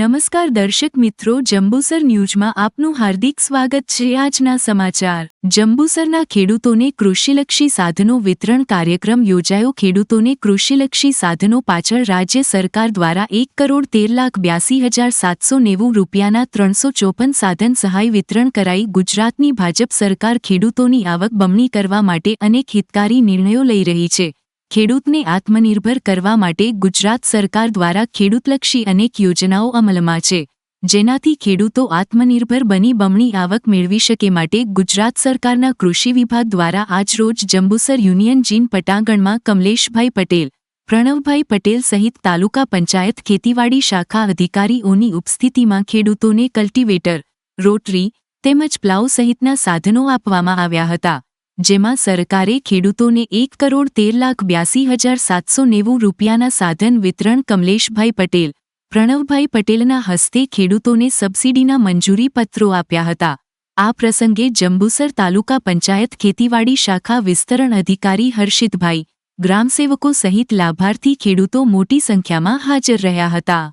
નમસ્કાર દર્શક મિત્રો, જંબુસર ન્યૂઝમાં આપનું હાર્દિક સ્વાગત છે આજના સમાચાર. જંબુસરના ખેડૂતોને કૃષિલક્ષી સાધનો વિતરણ કાર્યક્રમ યોજાયો. ખેડૂતોને કૃષિલક્ષી સાધનો પાછળ રાજ્ય સરકાર દ્વારા એક કરોડ તેર લાખ બ્યાસી હજાર સાતસો નેવું રૂપિયાના ત્રણસો ચોપન સાધન સહાય વિતરણ કરાઈ. ગુજરાતની ભાજપ સરકાર ખેડૂતોની આવક બમણી કરવા માટે અનેક હિતકારી નિર્ણયો લઈ રહી છે. ખેડૂતને આત્મનિર્ભર કરવા માટે ગુજરાત સરકાર દ્વારા ખેડૂતલક્ષી અનેક યોજનાઓ અમલમાં છે, જેનાથી ખેડૂતો આત્મનિર્ભર બની બમણી આવક મેળવી શકે માટે ગુજરાત સરકારના કૃષિ વિભાગ દ્વારા આજરોજ જંબુસર યુનિયન જીન પટાંગણમાં કમલેશભાઈ પટેલ, પ્રણવભાઈ પટેલ સહિત તાલુકા પંચાયત ખેતીવાડી શાખા અધિકારીઓની ઉપસ્થિતિમાં ખેડૂતોને કલ્ટિવેટર, રોટરી, તેમજ પ્લાવ સહિતના સાધનો આપવામાં આવ્યા હતા. જેમાં સરકારે ખેડૂતોને એક કરોડ તેર લાખ બ્યાસી હજાર સાતસો નેવું રૂપિયાના સાધન વિતરણ કમલેશભાઈ પટેલ, પ્રણવભાઈ પટેલના હસ્તે ખેડૂતોને સબસિડીના મંજૂરી પત્રો આપ્યા હતા. આ પ્રસંગે જંબુસર તાલુકા પંચાયત ખેતીવાડી શાખા વિસ્તરણ અધિકારી હર્ષિતભાઈ, ગ્રામસેવકો સહિત લાભાર્થી ખેડૂતો મોટી સંખ્યામાં હાજર રહ્યા હતા.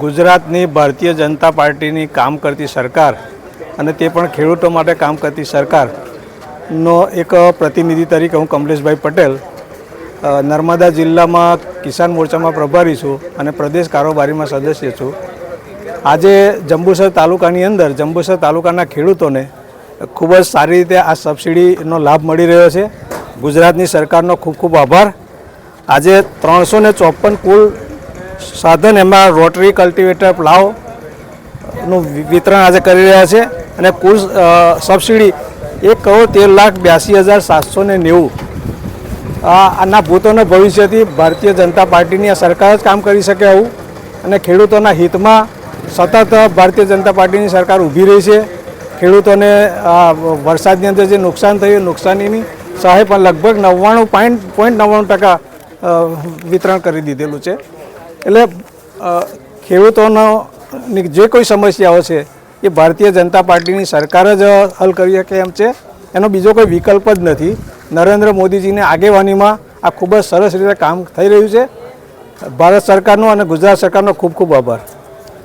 ગુજરાતની ભારતીય જનતા પાર્ટીની કામ કરતી સરકાર અને તે પણ ખેડૂતો માટે કામ કરતી સરકારનો એક પ્રતિનિધિ તરીકે હું કમલેશભાઈ પટેલ નર્મદા જિલ્લામાં કિસાન મોરચામાં પ્રભારી છું અને પ્રદેશ કારોબારીમાં સદસ્ય છું. આજે જંબુસર તાલુકાની અંદર, જંબુસર તાલુકાના ખેડૂતોને ખૂબ જ સારી રીતે આ સબસિડીનો લાભ મળી રહ્યો છે. ગુજરાતની સરકારનો ખૂબ ખૂબ આભાર. આજે ત્રણસો ને ચોપન કુલ સાધન એમાં રોટરી કલ્ટિવેટર પ્લાવનું વિતરણ આજે કરી રહ્યા છે અને કુલ સબસિડી એક કરોડ તેર લાખ બ્યાસી હજાર સાતસો ને નેવું. આના ભૂતોના ભવિષ્યથી ભારતીય જનતા પાર્ટીની આ સરકાર જ કામ કરી શકે આવું. અને ખેડૂતોના હિતમાં સતત ભારતીય જનતા પાર્ટીની સરકાર ઊભી રહી છે. ખેડૂતોને વરસાદની અંદર જે નુકસાન થયું નુકસાનીની સહાય પણ લગભગ નવ્વાણું પોઈન્ટ પોઈન્ટ નવ્વાણું ટકા વિતરણ કરી દીધેલું છે. એટલે ખેડૂતોનો જે કોઈ સમસ્યાઓ છે એ ભારતીય જનતા પાર્ટીની સરકાર જ હલ કરી શકે એમ છે. એનો બીજો કોઈ વિકલ્પ જ નથી. નરેન્દ્ર મોદીજીની આગેવાનીમાં આ ખૂબ જ સરસ રીતે કામ થઈ રહ્યું છે. ભારત સરકારનો અને ગુજરાત સરકારનો ખૂબ ખૂબ આભાર.